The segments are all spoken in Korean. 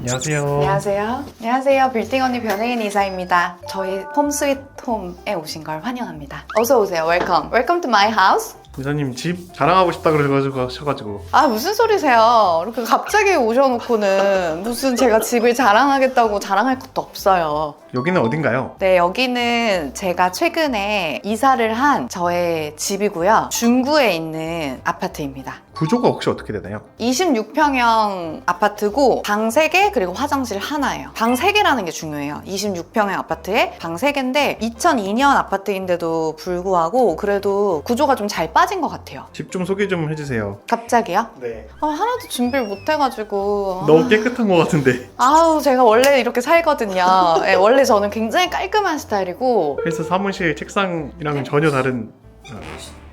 안녕하세요. 안녕하세요. 안녕하세요. 빌딩 언니 변혜인 이사입니다. 저희 홈 스위트 홈에 오신 걸 환영합니다. 어서 오세요. 웰컴. 웰컴 투 마이 하우스. 이사님 집 자랑하고 싶다 그래가지고 하셔가지고 아 무슨 소리세요? 이렇게 갑자기 오셔놓고는 무슨 제가 집을 자랑하겠다고 자랑할 것도 없어요. 여기는 어딘가요? 네, 여기는 제가 최근에 이사를 한 저의 집이고요. 중구에 있는 아파트입니다. 구조가 혹시 어떻게 되나요? 26평형 아파트고 방 3개 그리고 화장실 하나예요. 방 3개라는 게 중요해요. 26평형 아파트에 방 3개인데 2002년 아파트인데도 불구하고 그래도 구조가 좀 잘 빠진 것 같아요. 집 좀 소개 좀 해주세요. 갑자기요? 네. 아, 하나도 준비를 못 해가지고 너무 깨끗한 것 같은데 아우 제가 원래 이렇게 살거든요. 예, 원래 저는 굉장히 깔끔한 스타일이고 회사 사무실 책상이랑은 전혀 다른 어,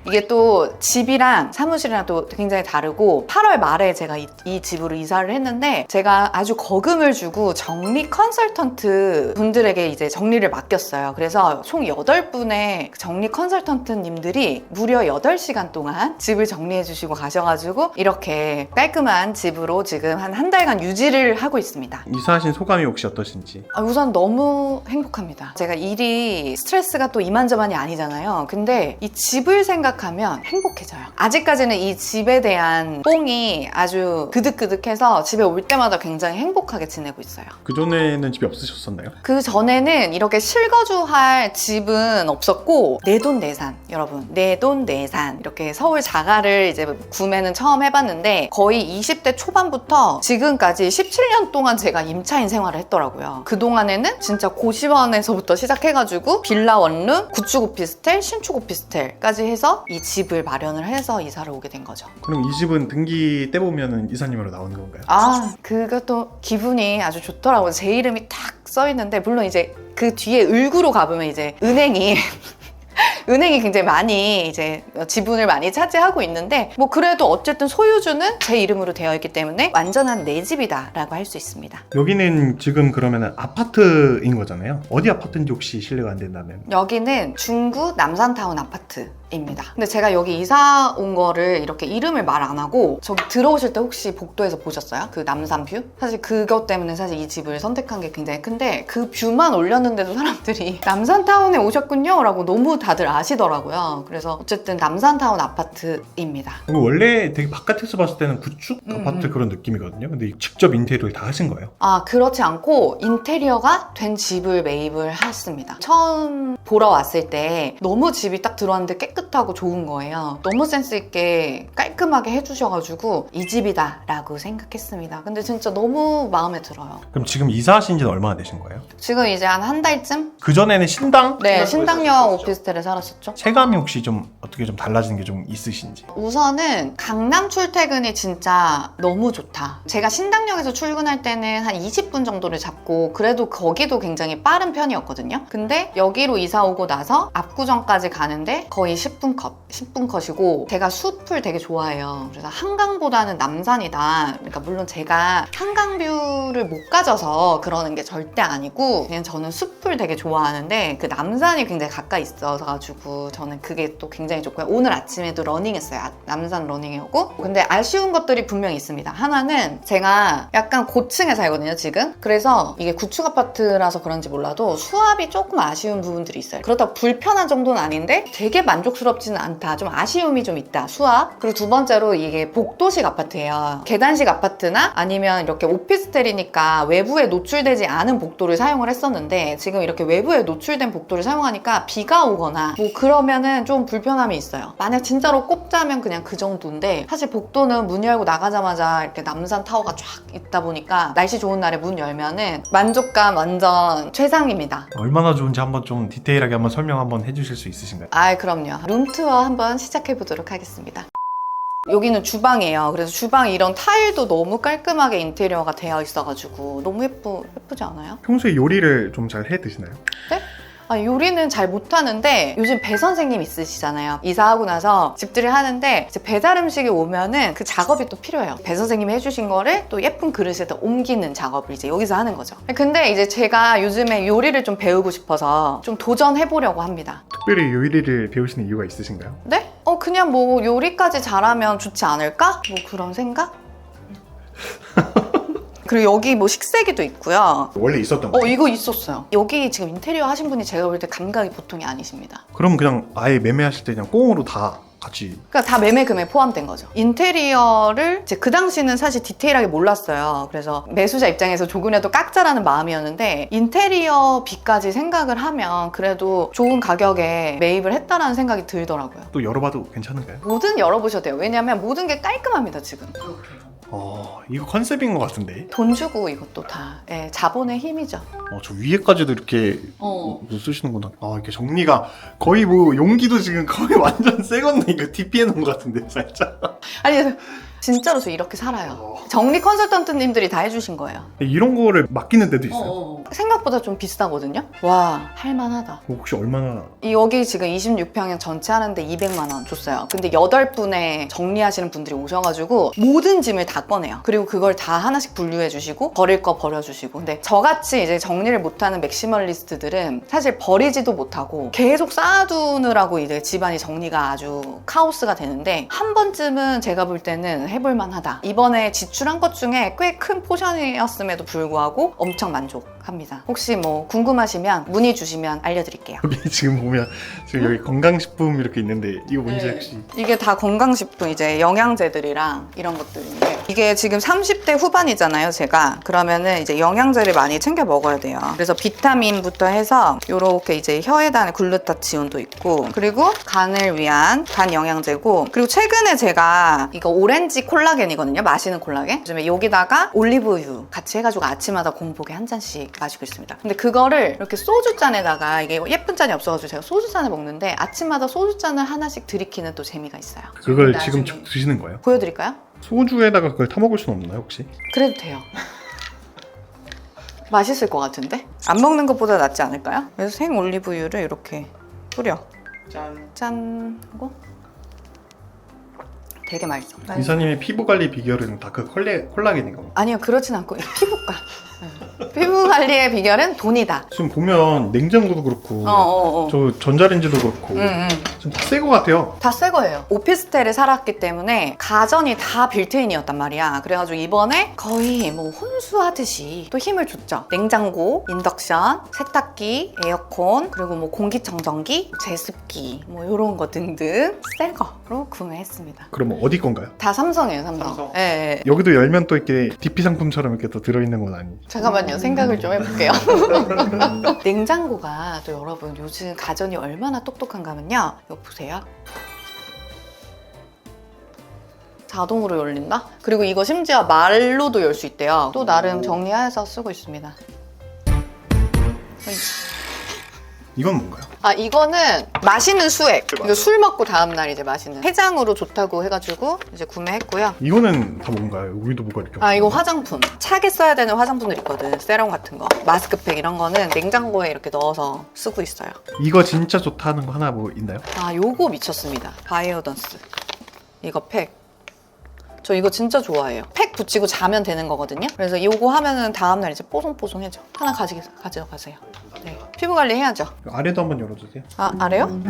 이게 또 집이랑 사무실이랑 또 굉장히 다르고 8월 말에 제가 이, 이 집으로 이사를 했는데 제가 아주 거금을 주고 정리 컨설턴트 분들에게 이제 정리를 맡겼어요. 그래서 총 8분의 정리 컨설턴트님들이 무려 8시간 동안 집을 정리해 주시고 가셔가지고 이렇게 깔끔한 집으로 지금 한 한 달간 유지를 하고 있습니다. 이사하신 소감이 혹시 어떠신지 아, 우선 너무 행복합니다. 제가 일이 스트레스가 또 이만저만이 아니잖아요. 근데 이 집을 생각 하면 행복해져요. 아직까지는 이 집에 대한 뽕이 아주 그득그득해서 집에 올 때마다 굉장히 행복하게 지내고 있어요. 그 전에는 집이 없으셨었나요? 그 전에는 이렇게 실거주할 집은 없었고 내돈내산 여러분 내돈내산 이렇게 서울 자가를 이제 구매는 처음 해봤는데 거의 20대 초반부터 지금까지 17년 동안 제가 임차인 생활을 했더라고요. 그 동안에는 진짜 고시원에서부터 시작해가지고 빌라 원룸, 구축 오피스텔, 신축 오피스텔까지 해서 이 집을 마련을 해서 이사를 오게 된 거죠. 그럼 이 집은 등기 때 보면은 이사님으로 나오는 건가요? 아, 그것도 기분이 아주 좋더라고요. 제 이름이 탁 써 있는데, 물론 이제 그 뒤에 을구로 가보면 이제 은행이 은행이 굉장히 많이 이제 지분을 많이 차지하고 있는데 뭐 그래도 어쨌든 소유주는 제 이름으로 되어 있기 때문에 완전한 내 집이다라고 할 수 있습니다. 여기는 지금 그러면은 아파트인 거잖아요. 어디 아파트인지 혹시 실례가 안 된다면 여기는 중구 남산타운 아파트 입니다. 근데 제가 여기 이사 온 거를 이렇게 이름을 말 안 하고 저기 들어오실 때 혹시 복도에서 보셨어요? 그 남산 뷰? 사실 그것 때문에 사실 이 집을 선택한 게 굉장히 큰데 그 뷰만 올렸는데도 사람들이 남산타운에 오셨군요 라고 너무 다들 아시더라고요. 그래서 어쨌든 남산타운 아파트입니다. 이거 원래 되게 바깥에서 봤을 때는 구축 음, 아파트 음. 그런 느낌이거든요. 근데 직접 인테리어를 다 하신 거예요. 아, 그렇지 않고 인테리어가 된 집을 매입을 했습니다. 처음 보러 왔을 때 너무 집이 딱 들어왔는데 깨끗 하고 좋은 거예요. 너무 센스 있게 깔끔하게 해주셔가지고 이 집이다 라고 생각했습니다. 근데 진짜 너무 마음에 들어요. 그럼 지금 이사하신 지는 얼마나 되신 거예요? 지금 이제 한 한 달쯤? 그 전에는 신당? 네, 신당역 오피스텔에 살았었죠. 체감이 혹시 좀 어떻게 좀 달라지는 게 좀 있으신지. 우선은 강남 출퇴근이 진짜 너무 좋다. 제가 신당역에서 출근할 때는 한 20분 정도를 잡고 그래도 거기도 굉장히 빠른 편이었거든요. 근데 여기로 이사 오고 나서 압구정까지 가는데 거의 10분 컷, 10분 컷이고 제가 숲을 되게 좋아해요. 그래서 한강보다는 남산이다. 그러니까 물론 제가 한강 뷰를 못 가져서 그러는 게 절대 아니고 그냥 저는 숲을 되게 좋아하는데 그 남산이 굉장히 가까이 있어서 가지고 저는 그게 또 굉장히 좋고요. 오늘 아침에도 러닝했어요. 아- 남산 러닝이었고 근데 아쉬운 것들이 분명히 있습니다. 하나는 제가 약간 고층에 살거든요 지금. 그래서 이게 구축 아파트라서 그런지 몰라도 수압이 조금 아쉬운 부분들이 있어요. 그렇다고 불편한 정도는 아닌데 되게 만족 스럽지는 않다. 좀 아쉬움이 좀 있다. 수압. 그리고 두 번째로 이게 복도식 아파트예요. 계단식 아파트나 아니면 이렇게 오피스텔이니까 외부에 노출되지 않은 복도를 사용을 했었는데 지금 이렇게 외부에 노출된 복도를 사용하니까 비가 오거나 뭐 그러면은 좀 불편함이 있어요. 만약 진짜로 꼽자면 그냥 그 정도인데 사실 복도는 문 열고 나가자마자 이렇게 남산 타워가 쫙 있다 보니까 날씨 좋은 날에 문 열면은 만족감 완전 최상입니다. 얼마나 좋은지 한번 좀 디테일하게 한번 설명 한번 해주실 수 있으신가요? 아, 그럼요. 룸투어 한번 시작해 보도록 하겠습니다. 여기는 주방이에요. 그래서 주방 이런 타일도 너무 깔끔하게 인테리어가 되어 있어가지고 너무 예쁘, 예쁘지 않아요? 평소에 요리를 좀 잘 해 드시나요? 아, 요리는 잘 못하는데 요즘 배 선생님 있으시잖아요. 이사하고 나서 집들이 하는데 배달 음식이 오면은 그 작업이 또 필요해요. 배 선생님이 해주신 거를 또 예쁜 그릇에다 옮기는 작업을 이제 여기서 하는 거죠. 근데 이제 제가 요즘에 요리를 좀 배우고 싶어서 좀 도전해보려고 합니다. 특별히 요리를 배우시는 이유가 있으신가요? 네? 어, 그냥 뭐 요리까지 잘하면 좋지 않을까? 뭐 그런 생각? 그리고 여기 뭐 식세기도 있고요. 원래 있었던 어 거예요? 이거 있었어요. 여기 지금 인테리어 하신 분이 제가 볼 때 감각이 보통이 아니십니다. 그럼 그냥 아예 매매하실 때 그냥 꽁으로 다 같이 그러니까 다 매매 금액 포함된 거죠. 인테리어를 이제 그 당시는 사실 디테일하게 몰랐어요. 그래서 매수자 입장에서 조금이라도 깎자라는 마음이었는데 인테리어 비까지 생각을 하면 그래도 좋은 가격에 매입을 했다라는 생각이 들더라고요. 또 열어봐도 괜찮은가요? 뭐든 열어보셔도 돼요. 왜냐하면 모든 게 깔끔합니다 지금. 어 이거 컨셉인 것 같은데 돈 주고 이것도 다 예, 자본의 힘이죠. 어, 저 위에까지도 이렇게 어. 뭐 쓰시는구나 아 이렇게 정리가 거의 뭐 용기도 지금 거의 완전 새 건데 이거 DP 해놓은 것 같은데 살짝 아니 진짜로 저 이렇게 살아요. 정리 컨설턴트님들이 다 해주신 거예요. 이런 거를 맡기는 데도 있어요 생각보다 좀 비싸거든요. 와 할만하다. 뭐 혹시 얼마나 이 여기 지금 26평형 전체 하는데 200만 원 줬어요. 근데 8분에 정리하시는 분들이 오셔가지고 모든 짐을 다 꺼내요. 그리고 그걸 다 하나씩 분류해 주시고 버릴 거 버려 주시고. 근데 저같이 이제 정리를 못하는 맥시멀리스트들은 사실 버리지도 못하고 계속 쌓아두느라고 이제 집안이 정리가 아주 카오스가 되는데 한 번쯤은 제가 볼 때는 해볼 만 하다. 이번에 지출한 것 중에 꽤 큰 포션이었음에도 불구하고 엄청 만족합니다. 혹시 뭐 궁금하시면 문의 주시면 알려드릴게요. 여기 지금 보면 지금 여기 건강식품 이렇게 있는데 이거 뭔지 네. 혹시 이게 다 건강식품 이제 영양제들이랑 이런 것들인데 이게 지금 30대 후반이잖아요 제가 그러면은 이제 영양제를 많이 챙겨 먹어야 돼요 그래서 비타민부터 해서 요렇게 이제 혀에 닿는 글루타치온도 있고 그리고 간을 위한 간 영양제고 그리고 최근에 제가 이거 오렌지 콜라겐이거든요 마시는 콜라겐 요즘에 여기다가 올리브유 같이 해가지고 아침마다 공복에 한 잔씩 마시고 있습니다 근데 그거를 이렇게 소주잔에다가 이게 예쁜 잔이 없어가지고 제가 소주잔에 먹는데 아침마다 소주잔을 하나씩 들이키는 또 재미가 있어요 그걸 나중에. 지금 드시는 거예요? 보여드릴까요? 소주에다가 그걸 타 먹을 수는 없나요 혹시? 그래도 돼요. 맛있을 것 같은데? 안 먹는 것보다 낫지 않을까요? 그래서 생 올리브유를 이렇게 뿌려. 짠 짠 하고 되게 맛있어. 이사님의 피부 관리 비결은 다 그 콜라겐인 건가요? 아니요, 그렇진 않고 이 피부과. 네. 피부 관리의 비결은 돈이다. 지금 보면 냉장고도 그렇고 어, 어, 어. 저 전자레인지도 그렇고 응, 응. 좀다새거 같아요 다 새 거예요. 오피스텔에 살았기 때문에 가전이 다 빌트인이었단 말이야. 그래가지고 이번에 거의 뭐 혼수하듯이 또 힘을 줬죠. 냉장고, 인덕션, 세탁기, 에어컨, 그리고 뭐 공기청정기, 제습기, 뭐 이런 거 등등 새 거로 구매했습니다. 그러면 어디 건가요? 다 삼성이에요, 삼성. 삼성. 예, 예. 여기도 열면 또 이렇게 DP 상품처럼 이렇게 또 들어있는 건 아니 잠깐만요. 생각을 좀 해볼게요. 냉장고가 또 여러분 요즘 가전이 얼마나 똑똑한가 하면요. 이거 보세요. 자동으로 열린다? 그리고 이거 심지어 말로도 열 수 있대요. 또 나름 정리해서 쓰고 있습니다. 이 건 뭔가요? 아 이거는 마시는 수액. 이거 술 먹고 다음 날 이제 마시는 해장으로 좋다고 해가지고 이제 구매했고요. 이거는 다 뭔가요? 우리도 뭐가 이렇게 아 이거 화장품. 차게 써야 되는 화장품들 있거든. 세럼 같은 거. 마스크팩 이런 거는 냉장고에 이렇게 넣어서 쓰고 있어요. 이거 진짜 좋다는 거 하나 뭐 있나요? 아 요거 미쳤습니다. 바이오던스. 이거 팩. 저 이거 진짜 좋아해요. 팩 붙이고 자면 되는 거거든요. 그래서 요거 하면은 다음날 이제 뽀송뽀송해져. 하나 가지, 가져가세요 네. 피부 관리 해야죠 아래도 한번 열어주세요 아 아래요?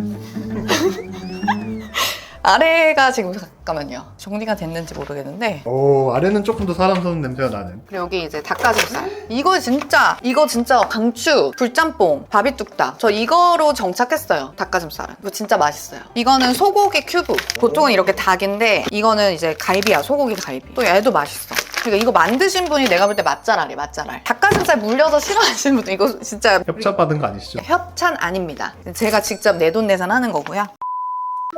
아래가 지금 잠깐만요 정리가 됐는지 모르겠는데 오 아래는 조금 더 사람 서는 냄새가 나는 그리고 여기 이제 닭가슴살. 이거 진짜, 이거 진짜 강추, 불짬뽕, 바비뚝딱. 저 이거로 정착했어요. 닭가슴살은. 이거 진짜 맛있어요. 이거는 소고기 큐브. 보통은 이렇게 닭인데, 이거는 이제 갈비야. 소고기 갈비. 또 얘도 맛있어. 그러니까 이거 만드신 분이 내가 볼 때 맛잘알이 맛잘알. 닭가슴살 물려서 싫어하시는 분들 이거 진짜 협찬 받은 거 아니시죠? 협찬 아닙니다. 제가 직접 내돈내산 하는 거고요.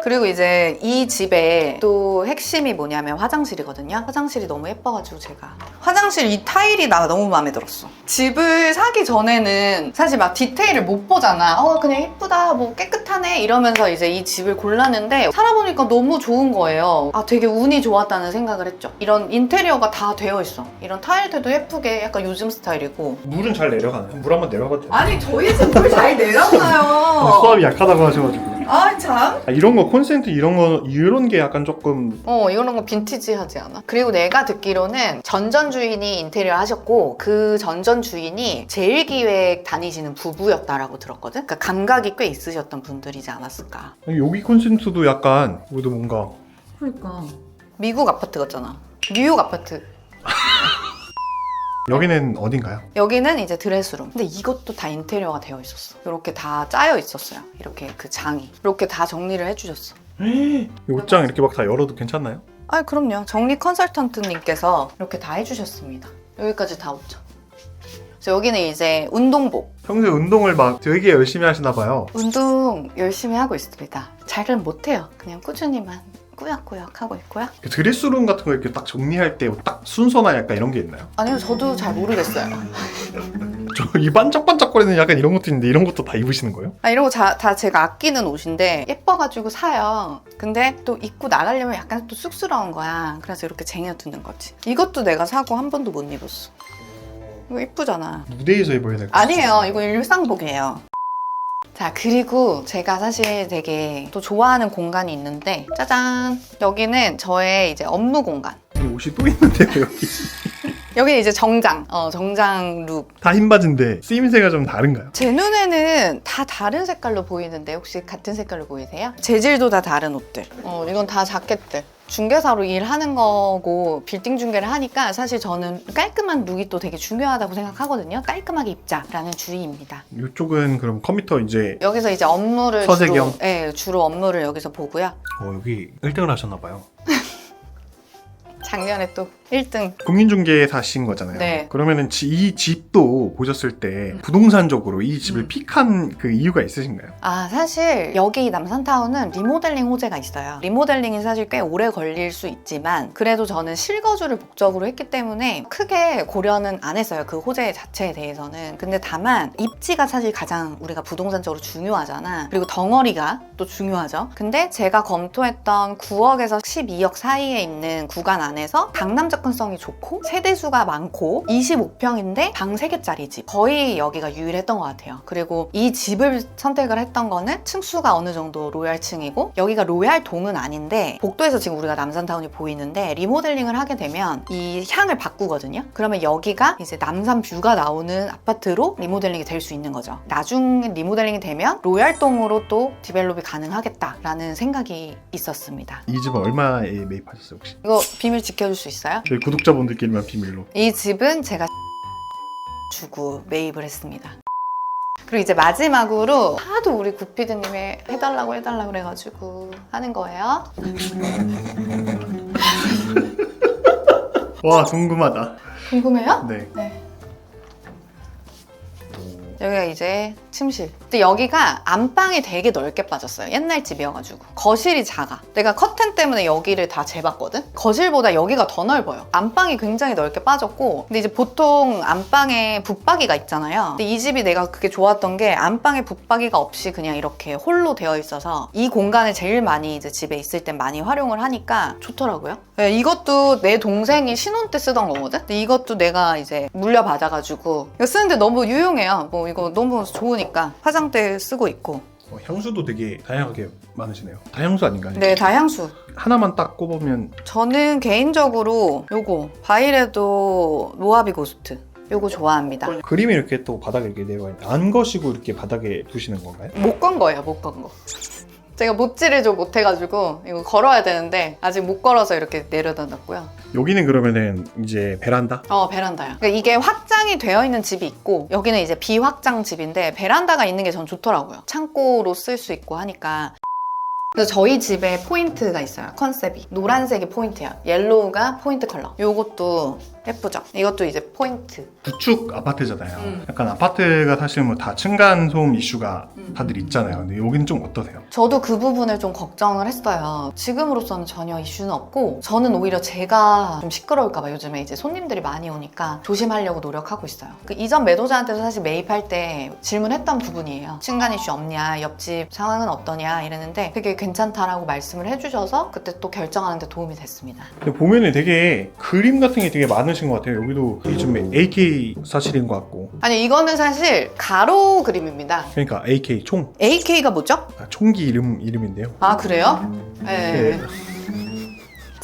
그리고 이제 이 집에 또 핵심이 뭐냐면 화장실이거든요. 화장실이 너무 예뻐가지고 제가 화장실 이 타일이 나 너무 마음에 들었어. 집을 사기 전에는 사실 막 디테일을 못 보잖아. 어 그냥 예쁘다, 뭐 깨끗하네 이러면서 이제 이 집을 골랐는데 살아보니까 너무 좋은 거예요. 아 되게 운이 좋았다는 생각을 했죠. 이런 인테리어가 다 되어 있어. 이런 타일들도 예쁘게 약간 요즘 스타일이고. 물은 잘 내려가나요? 물 한번 내려가죠 아니 저희 집 물 잘 내려가요. 수압이 약하다고 하셔가지고 아 참. 아, 이런 거 콘센트 이런 거 이런 게 약간 조금 어, 이런 거 빈티지하지 않아? 그리고 내가 듣기로는 전전 주인이 인테리어 하셨고 그 전전 주인이 제일 기획 다니시는 부부였다라고 들었거든? 그러니까 감각이 꽤 있으셨던 분들이지 않았을까. 여기 콘센트도 약간 그래도 뭔가 그러니까. 미국 아파트 같잖아. 뉴욕 아파트. 여기는 어딘가요? 여기는 이제 드레스룸. 근데 이것도 다 인테리어가 되어 있었어. 이렇게 다 짜여 있었어요. 이렇게 그 장이. 이렇게 다 정리를 해주셨어. 이 옷장 이렇게 막 다 열어도 괜찮나요? 아, 그럼요. 정리 컨설턴트님께서 이렇게 다 해주셨습니다. 여기까지 다 옷장. 그래서 여기는 이제 운동복. 평소에 운동을 막 되게 열심히 하시나 봐요. 운동 열심히 하고 있습니다. 잘은 못해요. 그냥 꾸준히만 꾸역꾸역 하고 있고요. 그 드레스룸 같은 거 이렇게 딱 정리할 때 딱 순서나 약간 이런 게 있나요? 아니요, 저도 잘 모르겠어요. 저 이 반짝반짝거리는 약간 이런 것도 있는데 이런 것도 다 입으시는 거예요? 아, 이런 거 다 제가 아끼는 옷인데 예뻐가지고 사요. 근데 또 입고 나가려면 약간 또 쑥스러운 거야. 그래서 이렇게 쟁여두는 거지. 이것도 내가 사고 한 번도 못 입었어. 이거 이쁘잖아. 무대에서 입어야 될 것 같아요. 아니에요. 이거 일상복이에요. 자, 그리고 제가 사실 되게 또 좋아하는 공간이 있는데, 짜잔! 여기는 저의 이제 업무 공간. 이 옷이 또 있는데요 여기. 여기는 이제 정장, 어, 정장 룩. 다 흰 바지인데 쓰임새가 좀 다른가요? 제 눈에는 다 다른 색깔로 보이는데, 혹시 같은 색깔로 보이세요? 재질도 다 다른 옷들. 어, 이건 다 자켓들. 중개사로 일하는 거고 빌딩 중개를 하니까 사실 저는 깔끔한 룩이 또 되게 중요하다고 생각하거든요. 깔끔하게 입자라는 주의입니다. 이쪽은 그럼 컴퓨터 이제 여기서 이제 업무를 서재경? 주로, 네, 주로 업무를 여기서 보고요. 어, 여기 1등을 하셨나 봐요. 작년에 또 1등. 국민중개사신 거잖아요. 네. 그러면은 지- 이 집도 보셨을 때 부동산적으로 이 집을 음. 픽한 그 이유가 있으신가요? 아, 사실 여기 남산타운은 리모델링 호재가 있어요. 리모델링이 사실 꽤 오래 걸릴 수 있지만 그래도 저는 실거주를 목적으로 했기 때문에 크게 고려는 안 했어요. 그 호재 자체에 대해서는. 근데 다만 입지가 사실 가장 우리가 부동산적으로 중요하잖아. 그리고 덩어리가 또 중요하죠. 근데 제가 검토했던 9억에서 12억 사이에 있는 구간 안에서 강남 접근성이 좋고 세대수가 많고 25평인데 방 3개짜리 집. 거의 여기가 유일했던 것 같아요. 그리고 이 집을 선택을 했던 거는 층수가 어느 정도 로얄층이고 여기가 로얄동은 아닌데 복도에서 지금 우리가 남산타운이 보이는데 리모델링을 하게 되면 이 향을 바꾸거든요. 그러면 여기가 이제 남산 뷰가 나오는 아파트로 리모델링이 될 수 있는 거죠. 나중에 리모델링이 되면 로얄동으로 또 디벨롭이 가능하겠다라는 생각이 있었습니다. 이 집은 얼마에 매입하셨어요 혹시? 이거 비밀 지켜줄 수 있어요? 저희 구독자분들끼리만 비밀로. 이 집은 제가 주고 매입을 했습니다. 그리고 이제 마지막으로 하도 우리 구피드님이 해달라고 해달라고 그래가지고 하는 거예요. 와 궁금하다. 궁금해요? 네. 네. 여기가 이제 침실. 근데 여기가 안방이 되게 넓게 빠졌어요. 옛날 집이어가지고. 거실이 작아. 내가 커튼 때문에 여기를 다 재봤거든? 거실보다 여기가 더 넓어요. 안방이 굉장히 넓게 빠졌고. 근데 이제 보통 안방에 붙박이가 있잖아요. 근데 이 집이 내가 그게 좋았던 게 안방에 붙박이가 없이 그냥 이렇게 홀로 되어 있어서 이 공간을 제일 많이 이제 집에 있을 땐 많이 활용을 하니까 좋더라고요. 네, 이것도 내 동생이 신혼 때 쓰던 거거든? 근데 이것도 내가 이제 물려받아가지고 이거 쓰는데 너무 유용해요. 뭐 이거 너무 좋으니까 화장 대 쓰고 있고. 어, 향수도 되게 다양하게 많으시네요. 다향수 아닌가요? 네, 다 향수. 하나만 딱 꼽으면 저는 개인적으로 요거 바이레도 모하비 고스트 요거 좋아합니다. 그림이 이렇게 또 바닥에 이렇게 내려가 있는데 안 거시고 이렇게 바닥에 두시는 건가요? 못 건 거예요, 못 건 거. 제가 못질을 좀 못해가지고 이거 걸어야 되는데 아직 못 걸어서 이렇게 내려다 놨고요. 여기는 그러면은 이제 베란다? 어, 베란다요. 그러니까 이게 확장이 되어 있는 집이 있고 여기는 이제 비확장 집인데 베란다가 있는 게 전 좋더라고요. 창고로 쓸 수 있고 하니까. 그래서 저희 집에 포인트가 있어요. 컨셉이. 노란색이 포인트야. 옐로우가 포인트 컬러. 요것도 예쁘죠? 이것도 이제 포인트. 구축 아파트잖아요. 음. 약간 아파트가 사실 뭐 다 층간 소음 이슈가 음. 다들 있잖아요. 근데 여기는 좀 어떠세요? 저도 그 부분을 좀 걱정을 했어요. 지금으로서는 전혀 이슈는 없고, 저는 오히려 제가 좀 시끄러울까봐 요즘에 이제 손님들이 많이 오니까 조심하려고 노력하고 있어요. 그 이전 매도자한테도 사실 매입할 때 질문했던 부분이에요. 층간 이슈 없냐, 옆집 상황은 어떠냐 이랬는데 되게 괜찮다라고 말씀을 해주셔서 그때 또 결정하는데 도움이 됐습니다. 근데 보면은 되게 그림 같은 게 되게 많 으신 것 같아요. 여기도 요즘에 AK 사실인 것 같고. 아니, 이거는 사실 가로 그림입니다. 그러니까 AK 총. AK가 뭐죠? 아, 총기 이름, 이름인데요. 아, 그래요? 네. 네.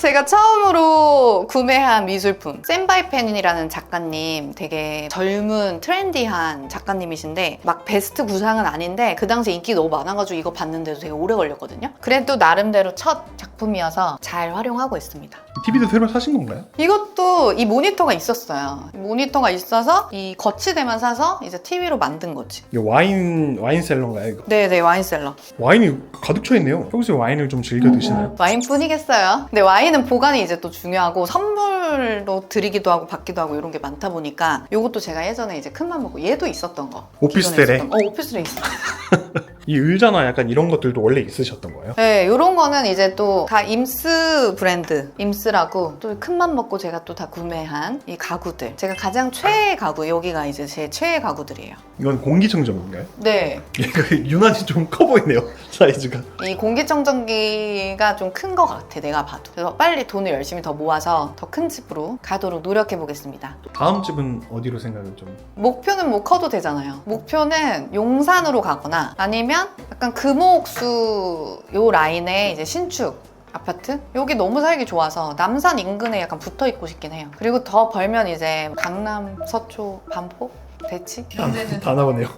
제가 처음으로 구매한 미술품 센바이 펜이라는 작가님 되게 젊은 트렌디한 작가님이신데 막 베스트 구상은 아닌데 그 당시 인기 너무 많아가지고 이거 봤는데도 되게 오래 걸렸거든요 그래도 나름대로 첫 작품이어서 잘 활용하고 있습니다 TV도 새로 사신 건가요? 이것도 이 모니터가 있었어요 이 모니터가 있어서 이 거치대만 사서 이제 TV로 만든 거지 이게 와인 와인 셀러인가요? 이거? 네네 와인셀러 와인이 가득 차 있네요. 평소에 와인을 좀 즐겨 드시나요? 와인뿐이겠어요. 근데 와인 은 보관이 이제 또 중요하고 선물로 드리기도 하고 받기도 하고 이런 게 많다 보니까 이것도 제가 예전에 이제 큰맘 먹고 얘도 있었던 거. 오피스텔에? 기존에 있었던 거. 어, 오피스텔에 있어. 이 의자나 약간 이런 것들도 원래 있으셨던 거예요? 네, 이런 거는 이제 또 다 임스 브랜드, 임스라고 또 큰맘 먹고 제가 또 다 구매한 이 가구들. 제가 가장 최애 가구, 여기가 이제 제 최애 가구들이에요. 이건 공기청정기인가요? 네, 얘가 유난히 좀 커 보이네요. 사이즈가. 이 공기청정기가 좀 큰 것 같아, 내가 봐도. 그래서 빨리 돈을 열심히 더 모아서 더 큰 집으로 가도록 노력해 보겠습니다. 다음 집은 어디로 생각을 좀? 목표는 뭐 커도 되잖아요. 목표는 용산으로 가거나 아니면 약간 금호옥수 요 라인에 이제 신축 아파트? 여기 너무 살기 좋아서 남산 인근에 약간 붙어 있고 싶긴 해요. 그리고 더 벌면 이제 강남, 서초, 반포, 대치? 다 나오네요.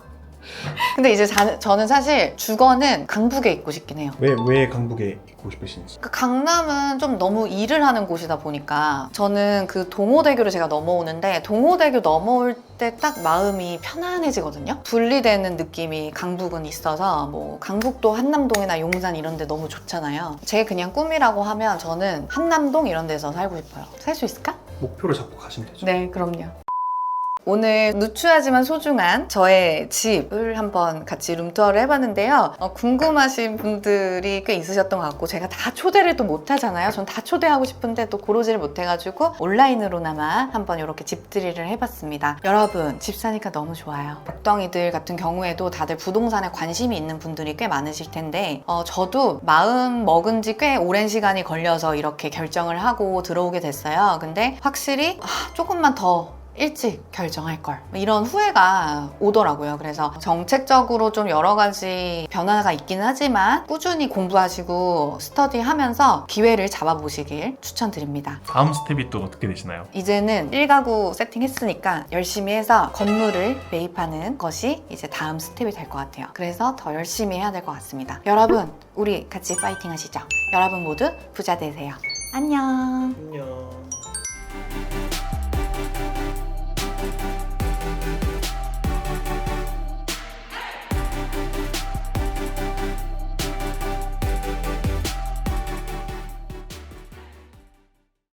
근데 이제 자- 저는 사실 주거는 강북에 있고 싶긴 해요. 왜 왜 강북에 있고 싶으신지? 그 강남은 좀 너무 일을 하는 곳이다 보니까 저는 그 동호대교를 제가 넘어오는데 동호대교 넘어올 때 딱 마음이 편안해지거든요. 분리되는 느낌이 강북은 있어서 뭐 강북도 한남동이나 용산 이런 데 너무 좋잖아요. 제 그냥 꿈이라고 하면 저는 한남동 이런 데서 살고 싶어요. 살 수 있을까? 목표를 잡고 가시면 되죠. 네, 그럼요. 오늘 누추하지만 소중한 저의 집을 한번 같이 룸투어를 해봤는데요. 어, 궁금하신 분들이 꽤 있으셨던 것 같고 제가 다 초대를 또 못하잖아요. 전 다 초대하고 싶은데 또 고르지를 못해가지고 온라인으로나마 한번 이렇게 집들이를 해봤습니다. 여러분 집 사니까 너무 좋아요. 복덩이들 같은 경우에도 다들 부동산에 관심이 있는 분들이 꽤 많으실 텐데 어, 저도 마음 먹은 지 꽤 오랜 시간이 걸려서 이렇게 결정을 하고 들어오게 됐어요. 근데 확실히 아, 조금만 더 일찍 결정할 걸 이런 후회가 오더라고요. 그래서 정책적으로 좀 여러 가지 변화가 있기는 하지만 꾸준히 공부하시고 스터디하면서 기회를 잡아보시길 추천드립니다. 다음 스텝이 또 어떻게 되시나요? 이제는 1가구 세팅했으니까 열심히 해서 건물을 매입하는 것이 이제 다음 스텝이 될 것 같아요. 그래서 더 열심히 해야 될 것 같습니다. 여러분, 우리 같이 파이팅 하시죠. 여러분 모두 부자 되세요. 안녕. 안녕.